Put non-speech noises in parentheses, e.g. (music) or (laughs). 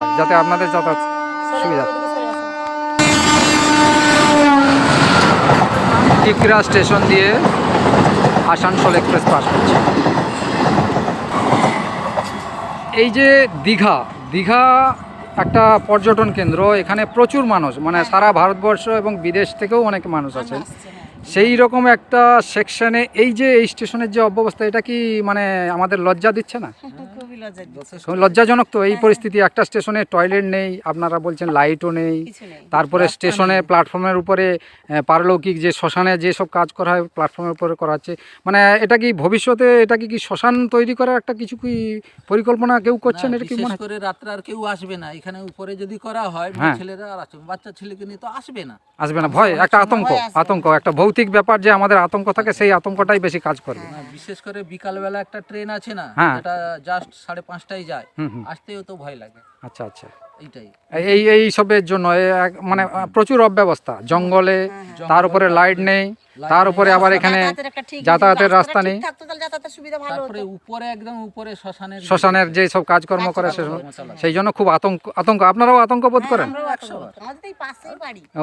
যাতে আপনাদের যাতায়াত সুবিধা। টিকরা স্টেশন দিয়ে আসানসোল এক্সপ্রেস পাস করছে। এই যে দীঘা দীঘা একটা পর্যটন কেন্দ্র এখানে প্রচুর মানুষ মানে সারা ভারতবর্ষ এবং বিদেশ থেকেও অনেক মানুষ আছে সেই রকম একটা সেকশনে এই যে এই স্টেশনের যে অব্যবস্থা এটা কি মানে আমাদের লজ্জা দিচ্ছে না। (laughs) লজ্জাজনক তো এই পরিস্থিতি একটা স্টেশনে টয়লেট নেই আপনারা বলছেন লাইটও নেই তারপরে স্টেশনে প্ল্যাটফর্মের উপরে পারলৌকিক যে শ্মশানে যেসব কাজ করা হয় প্ল্যাটফর্মের উপরে করা হচ্ছে। মানে এটা কি ভবিষ্যতে এটা কি কি শ্মশান তৈরি করার একটা কিছু কি পরিকল্পনা কেউ করছেন এটা কি মনে করে রাত্রে আর কেউ আসবে না। এখানে উপরে যদি করা হয় হ্যাঁ। ছেলেরা আর আসবে বাচ্চা ছেলেকে নিয়ে তো আসবে না। আসবে না ভয় একটা আতঙ্ক আতঙ্ক একটা ভৌতিক ব্যাপার যে আমাদের আতঙ্ক থাকে সেই আতঙ্কটাই বেশি কাজ করবে। বিশেষ করে বিকালবেলা একটা ট্রেন আছে না হ্যাঁ। যেটা জাস্ট সাড়ে পাঁচটায় যায় আসতেও তো ভয় লাগে। আচ্ছা আচ্ছা। এইটাই। এই এই সবের জন্য মানে প্রচুর অব্যবস্থা। জঙ্গলে তার উপরে লাইট নেই তার উপরে আবার এখানে যাতায়াতের রাস্তা নেই। তারপরে উপরে একদম উপরে শ্মশানের শ্মশানের যে সব কাজকর্ম করে সেই জন্য খুব আতঙ্ক আতঙ্ক। আপনারাও আতঙ্ক বোধ করেন?